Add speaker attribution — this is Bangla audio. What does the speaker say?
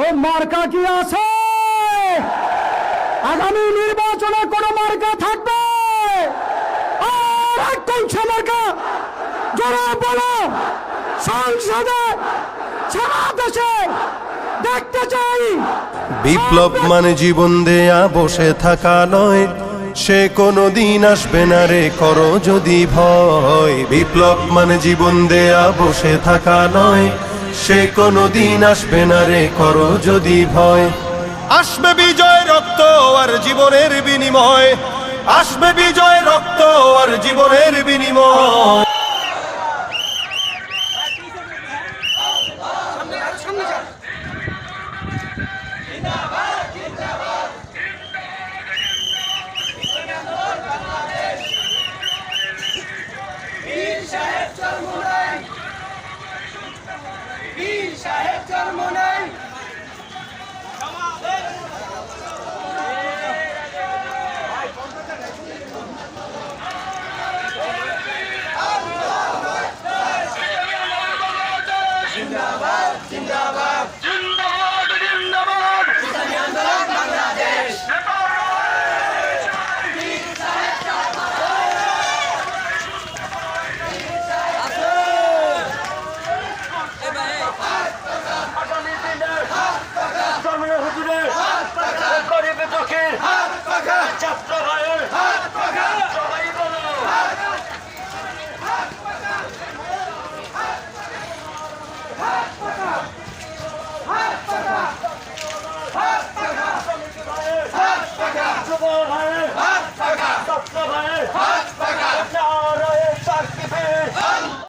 Speaker 1: ওই মার্কা কি আছে? আগামী নির্বাচনে কোন মার্কা থাকবে? আর মার্কা? যারা বলো সংসদে সারা দেশে দেখতে চাই।
Speaker 2: বিপ্লব মানে জীবন দেয়া বসে থাকা নয়। সে কোনো দিন আসবে না রে করো যদি ভয়। বিপ্লব মানে জীবন দেয়া বসে থাকা নয়। সে কোনো দিন আসবে না রে, করো যদি ভয়। আসবে বিজয় রক্ত আর জীবনের বিনিময়। আসবে বিজয় রক্ত আর জীবনের বিনিময়। সাহেব জন্ম নেয় জিন্দাবাদ জিন্দাবাদ।